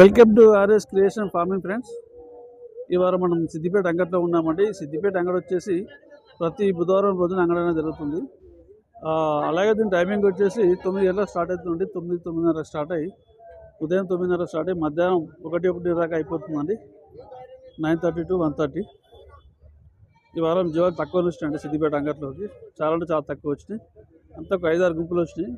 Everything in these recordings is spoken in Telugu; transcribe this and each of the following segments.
Welcome to RS creation farming friends. ఈ వారం మనం సిద్దిపేట అంగట్లో ఉన్నామండి. సిద్దిపేట అంగడి వచ్చేసి ప్రతి బుధవారం రోజున అంగడైనా అనేది జరుగుతుంది అలాగే దీని టైమింగ్ వచ్చేసి తొమ్మిది గంటల స్టార్ట్ అవుతుంది తొమ్మిది తొమ్మిదిన్నర స్టార్ట్ అయ్యి ఉదయం తొమ్మిదిన్నర స్టార్ట్ అయ్యి మధ్యాహ్నం ఒకటి ఒకటి దాకా అయిపోతుందండి. Nine thirty to one thirty. ఈ వారం జీవాలు తక్కువ వచ్చినాయండి సిద్దిపేట అంగట్లోకి. చాలా అంటే చాలా తక్కువ వచ్చినాయి. అంతా ఒక ఐదారు గుంపులు వచ్చినాయి.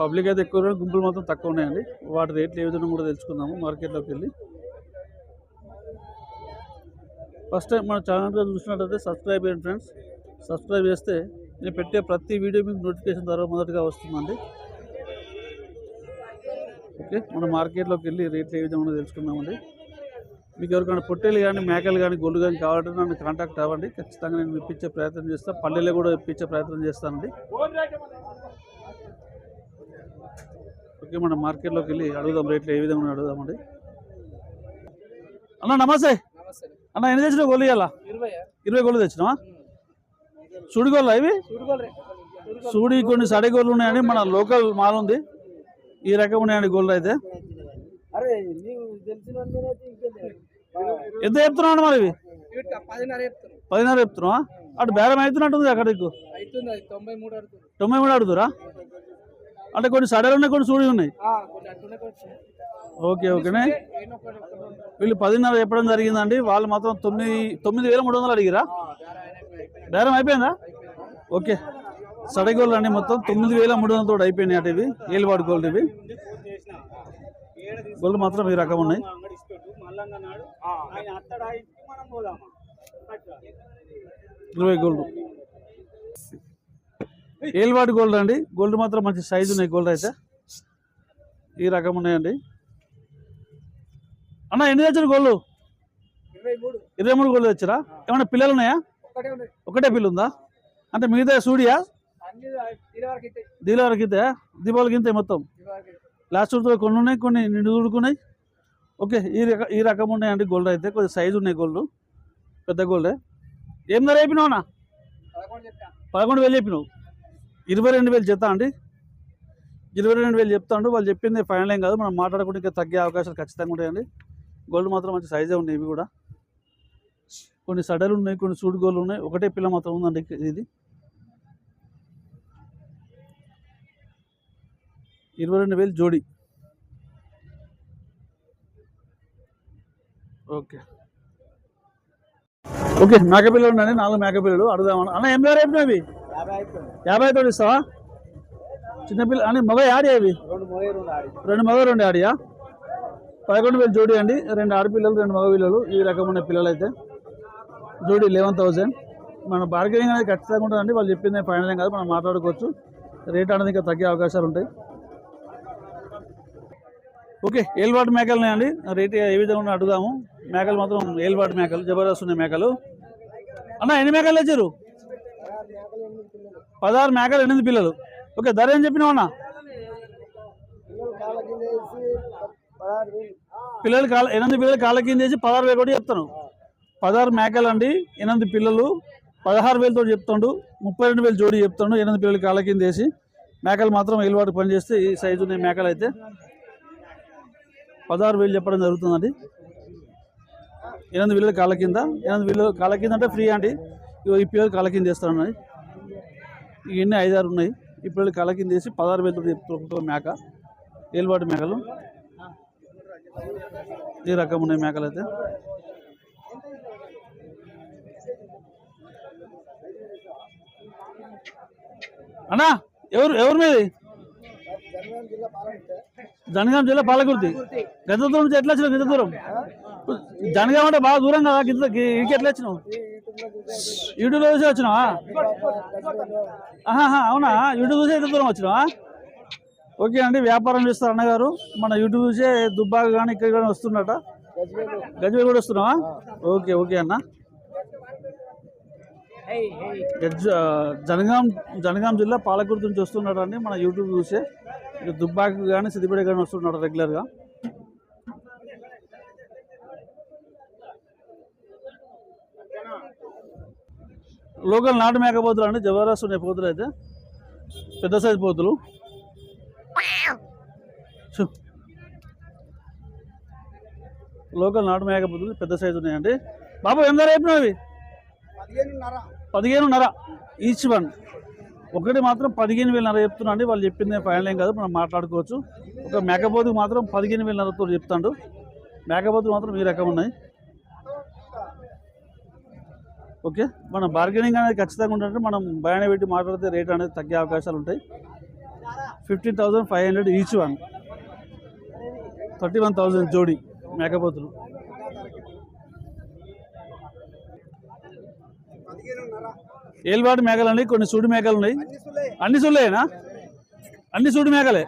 పబ్లిక్ అయితే ఎక్కువ గుంపులు మాత్రం తక్కువ ఉన్నాయండి. వాటి రేట్లు ఏ విధంగా కూడా తెలుసుకుందాము మార్కెట్లోకి వెళ్ళి. ఫస్ట్ టైం మన ఛానల్గా చూసినట్టయితే సబ్స్క్రైబ్ చేయండి ఫ్రెండ్స్. సబ్స్క్రైబ్ చేస్తే నేను పెట్టే ప్రతి వీడియో మీకు నోటిఫికేషన్ ద్వారా మొదటగా వస్తుందండి. ఓకే మన మార్కెట్లోకి వెళ్ళి రేట్లు ఏ విధంగా తెలుసుకుందామండి. మీకు ఎవరికైనా పొట్టేలు కానీ మేకలు కానీ గొల్లు కానీ కావాలంటే నన్ను కాంటాక్ట్ అవ్వండి. ఖచ్చితంగా నేను ఇప్పించే ప్రయత్నం చేస్తాను పల్లెల్లో కూడా ఇప్పించే ప్రయత్నం చేస్తానండి. ఓకే మనం మార్కెట్లోకి వెళ్ళి అడుగుదాం రేట్లు ఏ విధంగా అడుగుదామండి. అన్న నమస్తే. అన్న ఎన్ని తెచ్చినావు గోళ్ళు ఇవ్వాలా ఇరవై గోళ్ళు తెచ్చినావా? సుడి గోళ్ళ ఇవి? సూడి కొన్ని సడి గోళ్ళు ఉన్నాయండి మన లోకల్ మాల్ ఉంది. ఈ రకం ఉన్నాయండి గోళ్ళు అయితే. ఎంత చెప్తున్నావు మరి ఇవి? పదిన్నర చెప్తున్నావా? అటు బేరం అవుతున్నట్టుంది అక్కడ తొంభై మూడు అడుగుతురా? అంటే కొన్ని సడలు ఉన్నాయి. కొన్ని సూడి ఉన్నాయి. ఓకే ఓకేనే. వీళ్ళు పదిన్నర చెప్పడం జరిగిందండి. వాళ్ళు మాత్రం తొమ్మిది తొమ్మిది వేల మూడు వందలు అడిగిరా? బేరం అయిపోయిందా. ఓకే. సడగోళ్ళు అండి మొత్తం. తొమ్మిది వేల మూడు వందలతో అయిపోయినాయి అటు ఇవి. ఏలువాడు గోల్డ్ ఇవి. గోల్డ్ మాత్రం ఈ రకం ఉన్నాయి. ఇరవై గోల్డ్. ఏలువాడు గోల్డ్ అండి. గోల్డ్ మాత్రం మంచి సైజు ఉన్నాయి. గోల్డ్ అయితే. ఈ రకం ఉన్నాయండి. అన్న ఎన్ని తెచ్చారు గోల్డ్ ఇరవై మూడు. గోల్డ్ తెచ్చారా? ఏమైనా పిల్లలు ఉన్నాయా? ఒకటే ఉన్నాయి ఒకటే పిల్ల ఉందా? అంటే మిగతా సూడియా? అన్ని దీని వరకు ఇంతే. దీపావళికి ఇంతే మొత్తం. లాస్ట్ చూడుతో కొన్ని ఉన్నాయి కొన్ని నిండు చూడుకున్నాయి ఓకే ఈ రక ఈ రకం ఉన్నాయండి గోల్డ్ అయితే. కొద్దిగా సైజు ఉన్నాయి గోల్డ్ పెద్ద గోల్డే ఏం ధర పదకొండు చెప్తా పదకొండు వేలు చెప్పినావు. ఇరవై రెండు వేలు చెప్తా అండి. ఇరవై రెండు వేలు చెప్తాండు వాళ్ళు చెప్పింది ఫైనల్ ఏం కాదు. మనం మాట్లాడుకుంటే ఇంకా తగ్గే అవకాశాలు ఖచ్చితంగా ఉంటాయండి. గోల్డ్ మాత్రం మంచి సైజే ఉన్నాయి ఇవి కూడా. కొన్ని సడలు ఉన్నాయి కొన్ని సూడు గోళ్ళు ఉన్నాయి. ఒకటే పిల్ల మాత్రం ఉందండి ఇది. ఇరవై రెండు వేలు జోడి. ఓకే. ఓకే మేకపిల్లలు ఉండండి నాలుగు మేకపిల్లలు అడుగుదామని. అన్న ఏం పేరు యాభై తోడు ఇస్తావా? చిన్నపిల్ల అని మగ ఆడి అవి? రెండు మొగ రెండు ఆడియా? పదకొండు వేలు జోడి అండి రెండు ఆడపిల్లలు రెండు మగ పిల్లలు ఈ రకం ఉన్న పిల్లలు అయితే జోడి లెవెన్ థౌజండ్ మన బార్గెనింగ్ అనేది ఖచ్చితంగా ఉంటుందండి వాళ్ళు చెప్పింది ఫైనల్ కాదు మనం మాట్లాడుకోవచ్చు. రేట్ అనేది ఇంకా తగ్గే అవకాశాలు ఉంటాయి. ఓకే ఏల్వాటి మేకలు ఉన్నాయండి. రేట్ ఏ విధంగా ఉన్నాయో అడుగుదాము. మేకలు మాత్రం ఏల్వాటి మేకలు జబర్దస్త్ ఉన్నాయి మేకలు. అన్న ఎన్ని మేకలు తెచ్చారు పదహారు మేకలు ఎనిమిది పిల్లలు. ఓకే ధర ఏం చెప్పినావు అన్న? పిల్లలు కాల ఎనిమిది పిల్లలు కాళ్ళ కింద చేసి పదహారు వేలు కూడా చెప్తాను. పదహారు మేకలు అండి ఎనిమిది పిల్లలు పదహారు వేలతో చెప్తాడు ముప్పై రెండు వేలు జోడి చెప్తాడు ఎనిమిది పిల్లలు కాళ్ళ కింద వేసి. మేకలు మాత్రం ఎలువాటు పని చేస్తే ఈ సైజు ఉన్నాయి మేకలు అయితే పదహారు వేలు చెప్పడం జరుగుతుందండి. ఎనిమిది పిల్లలు కాళ్ళ కింద ఎనిమిది పిల్లలు కాళ్ళ కింద అంటే ఫ్రీ అండి. ఇగో ఈ పిల్లలు కాళ్ళ కింద వేస్తాను ఇవన్నీ ఐదారు ఉన్నాయి? ఈ పిల్లలు కాళ్ళ కింద వేసి పదహారు వేలు చెప్తారు మేక. ఏలుబాటు మేకలు? ఈ రకం ఉన్నాయి మేకలు అయితే. అన్నా ఎవరు ఎవరు మీది? జనగాం జిల్లా పాలకుర్తి. గంత దూరం నుంచి ఎట్లా వచ్చినావు? గింత దూరం జనగాం అంటే బాగా దూరం కదా గింత ఇక ఎట్లా వచ్చినావు? ఇటు చూసి వచ్చినావా? అవునా? యూట్యూబ్ చూసి ఎంత దూరం వచ్చినావా? ఓకే అండి వ్యాపారం చేస్తారు అన్నగారు. మన యూట్యూబ్ చూసే దుబ్బాక కానీ ఇక్కడ కానీ వస్తున్నట గజ్వేల్ కూడా వస్తున్నావా? ఓకే ఓకే అన్న. జనగాం జనగాం జిల్లా పాలకూరు నుంచి వస్తున్నాడు అండి మన యూట్యూబ్ చూసే. ఇక దుబ్బాక కానీ సిద్దిపేట కానీ వస్తున్నాడు రెగ్యులర్గా. లోకల్ నాటు మేక పోతులు అండి జబర్దస్త్ ఉన్నాయి పోతులు అయితే. పెద్ద సైజు పోతులు. లోకల్ నాటు మేక బుద్ధులు పెద్ద సైజు ఉన్నాయండి. బాబు ఎంత రేపు అవి? పదిహేనున్నర. పదిహేనున్నర ఈచ్ వన్. ఒకటి మాత్రం పదిహేను వేలన్నర చెప్తున్నా అండి. వాళ్ళు చెప్పింది ఫైనల్ ఏం కాదు మనం మాట్లాడుకోవచ్చు. ఒక మేకపోతుకు మాత్రం పదిహేను వేలన్నరతో చెప్తాడు. మేకపోతులు మాత్రం ఈ రకం ఉన్నాయి. ఓకే? మనం బార్గెనింగ్ అనేది ఖచ్చితంగా ఉంటుంటే మనం బయాన పెట్టి మాట్లాడితే రేట్ అనేది తగ్గే అవకాశాలు ఉంటాయి. Fifteen thousand five hundred each one thirty one thousand జోడి మేకపోతులు. ఏల్వాటి మేకలు అండి కొన్ని సూడి మేకలు ఉన్నాయి. అన్ని సులే అన్ని సుళ్ళేనా? అన్ని సూడి మేకలే?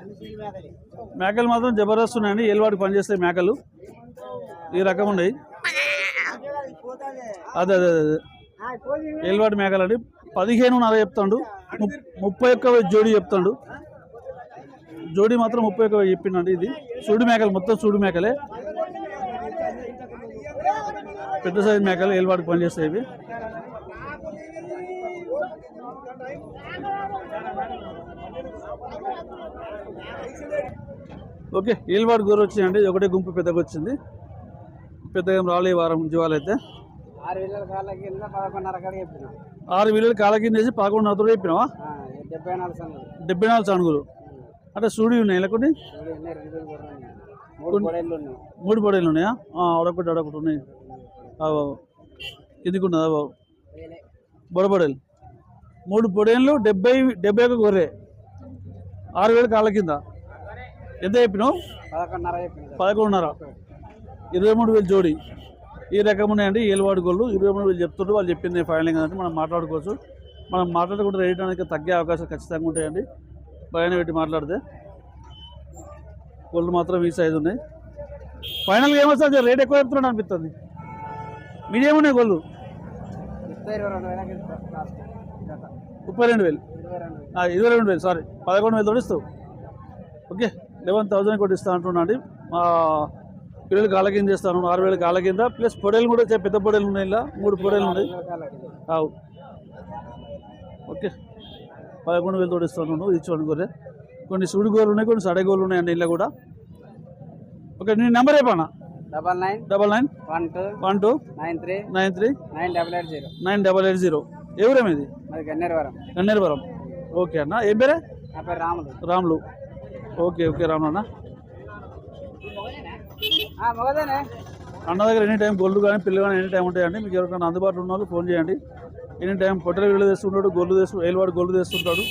మేకలు. మాత్రం జబర్దస్త్ ఉన్నాయండి ఏలువాడికి పనిచేస్తాయి మేకలు. ఈ రకం ఉన్నాయి. అదే అదే అదే. ఏలువాడి మేకలండి పదిహేనున్నర చెప్తాడు. ముప్పై ఒక్క జోడి చెప్తాడు. జోడి మాత్రం ముప్పై ఒక్క చెప్పిండండి ఇది. సూడి మేకలు మొత్తం సూడి మేకలే. పెద్ద సైజు మేకలు ఏలువాడికి పనిచేస్తాయి ఇవి. ఓకే ఏలువాడి గోరు వచ్చిందండి ఒకటే గుంపు పెద్దగా వచ్చింది. పెద్దగా రాలే వారం జీవాలైతే ఆరు వేల కాళ్ళ కింద పదకొండున్నర కాడ చెప్పిన. ఆరు వేలు కాల కింద వేసి పదకొండున్నరతో చెప్పినావా? డెబ్బై నాలుగు సన్నలు. డెబ్బై నాలుగు అంటే సూడి ఉన్నాయి లేకుంటే. మూడు పొడేళ్ళు ఉన్నాయి. మూడు పొడేలు ఉన్నాయా. బాబు కిందికి ఉన్నదా? బాబు. బొడబొడేలు మూడు పొడేళ్ళు డెబ్బై డెబ్బై ఒక గొర్రె. ఆరు వేలు కాళ్ళ కింద. ఎంత చెప్పినావు? పదకొండున్నర చెప్పిన. పదకొండున్నర. ఇరవై మూడు వేలు జోడి. ఈ రకం ఉన్నాయండి ఏలువాడు గోళ్ళు ఇరవై మూడు వేలు చెప్తుండ్రు. వాళ్ళు చెప్పింది ఫైనల్ కదంటే మనం మాట్లాడుకోవచ్చు. మనం మాట్లాడుకుంటే రేట్ అనేది తగ్గే అవకాశాలు ఖచ్చితంగా ఉంటాయండి. బయట పెట్టి మాట్లాడితే గోళ్ళు మాత్రం ఈ సైజు ఉన్నాయి. ఫైనల్గా ఏమొస్తుంది రేట్ ఎక్కువ చెప్తున్నాడు అనిపిస్తుంది. మీడియం ఉన్నాయి గోళ్ళు. ముప్పై రెండు వేలు. ఇరవై రెండు వేలు. సారీ పదకొండు వేలు తోడిస్తావు ఓకే. లెవెన్ థౌసండ్ కూడా ఇస్తా అంటున్నాండి మా పిల్లలు కాళ్ళ కింద చేస్తాను ఆరు వేలు కాళ్ళ కింద. ప్లస్ పొడేలు కూడా చే- పెద్ద పొడేలు ఉన్నాయి ఇలా. మూడు పొడేలు ఉన్నాయి. అవు ఓకే. పదకొండు వేలు తోడిస్తాను వన్ గొర్రె. కొన్ని సుడి గోర్లు ఉన్నాయి కొన్ని సడే గోర్లు ఉన్నాయి అన్ని ఇలా కూడా. ఓకే నీ నెంబర్ చెప్పనా? Double nine double nine one two one two nine three nine three nine double eight zero. Nine double eight zero. ఎవరేమి ఇది? మరి గన్నేరవరం. గన్నేరువరం. ఓకే అన్న ఏం పేరే? నా పేరు రాములు. రాములు. ఓకే ఓకే రాములు అన్న అన్న దగ్గర ఎనీ టైం గొల్లు కానీ పిల్లలు కానీ ఎనీ టైం ఉంటాయండి. మీకు ఎవరికైనా అందుబాటులో ఉన్న ఫోన్ చేయండి. ఎనీ టైం పొట్టెల వీళ్ళు తెస్తుంటాడు గొల్లు తెస్తు ఏలువాడు గొల్లు తెస్తుంటాడు.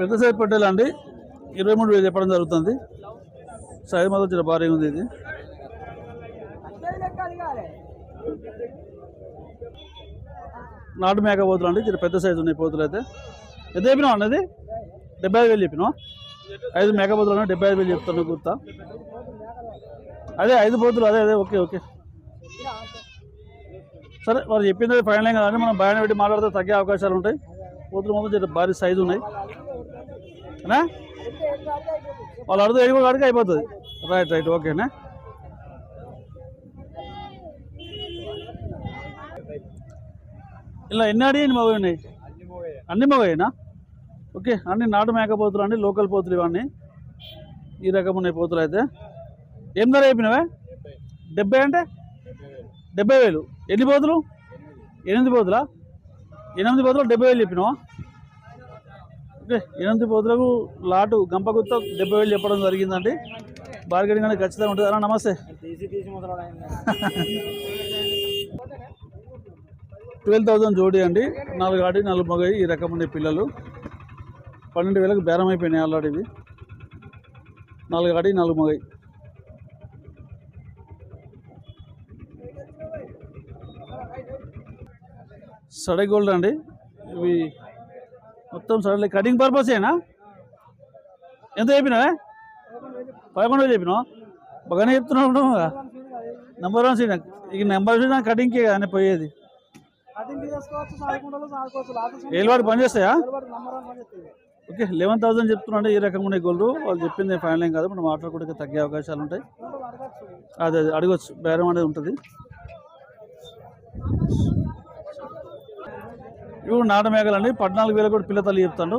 పెద్ద సైజ్ పొట్టెలు అండి. ఇరవై మూడు వేలు చెప్పడం జరుగుతుంది. సైజ్ మాత్రం చాలా భారీగా ఉంది ఇది. నాటు మేక పోతులు అండి. పెద్ద సైజు ఉన్నాయి పోతులు అయితే. ఎంత చెప్పినావు అన్నది డెబ్బై ఐదు వేలు చెప్పినావు? ఐదు మేక పోతులు డెబ్బై ఐదు వేలు చెప్తాను గుర్తా? అదే ఐదు పోతులు అదే అదే ఓకే ఓకే. సరే వారు చెప్పింది ఫైనల్ కదండి మనం బయట పెట్టి మాట్లాడితే తగ్గే అవకాశాలు ఉంటాయి. పోతులు మొత్తం భారీ సైజు ఉన్నాయి. అనా వాళ్ళు అడుగు ఏడు కూడా అడిగి అయిపోతుంది. రైట్ రైట్ ఓకేనా ఇలా ఎన్ని అడిగి మగ ఉన్నాయి అన్ని మగయేనా? ఓకే అన్ని నాటు మేక పోతులు అండి లోకల్ పోతులు ఇవన్నీ. ఈ రకం ఉన్నాయి పోతులు అయితే. ఏం ధర చెప్పినవే? డెబ్బై అంటే? డెబ్బై వేలు. ఎన్ని పోతులు? ఎనిమిది పోతులా? ఎనిమిది పోతులు డెబ్బై వేలు చెప్పినావా? ఓకే ఎనిమిది పోతులకు లాటు గంపగుత్త డెబ్బై వేలు చెప్పడం జరిగిందండి. బార్గెనింగ్ అనేది ఖచ్చితంగా ఉంటుంది. అన్న నమస్తే. ట్వెల్వ్ థౌజండ్ జోడి అండి. నాలుగు ఆడి నాలుగు మగ ఈ రకం ఉండే పిల్లలు. పన్నెండు వేలకు బేరం అయిపోయినాయి ఆల్రెడీ ఇవి. నాలుగు ఆడి నాలుగు మగ సడే గోల్డ్ అండి. ఇవి మొత్తం సడలే కటింగ్ పర్పసేనా ఎంత చెప్పినావే? పదకొండు వేలు చెప్పినావు? బాగానే చెప్తున్నావు. నెంబర్ వన్ సీట్ ఇక నెంబర్ సీట్ కటింగ్కే కానీ పోయేది. ఏలువాడు పని ఓకే లెవెన్ థౌసండ్ చెప్తున్నాను ఈ రకంగా ఉన్నాయి గోల్డ్? వాళ్ళు చెప్పింది ఫైనల్ ఏం కాదు మనం మాట్లాడుకోవడానికి తగ్గే అవకాశాలు ఉంటాయి. అదే అదే అడగచ్చు. బేరం అనేది ఉంటుంది. ఇవి నాట మేకలండి పద్నాలుగు వేలు కూడా పిల్ల తల్లి చెప్తాడు.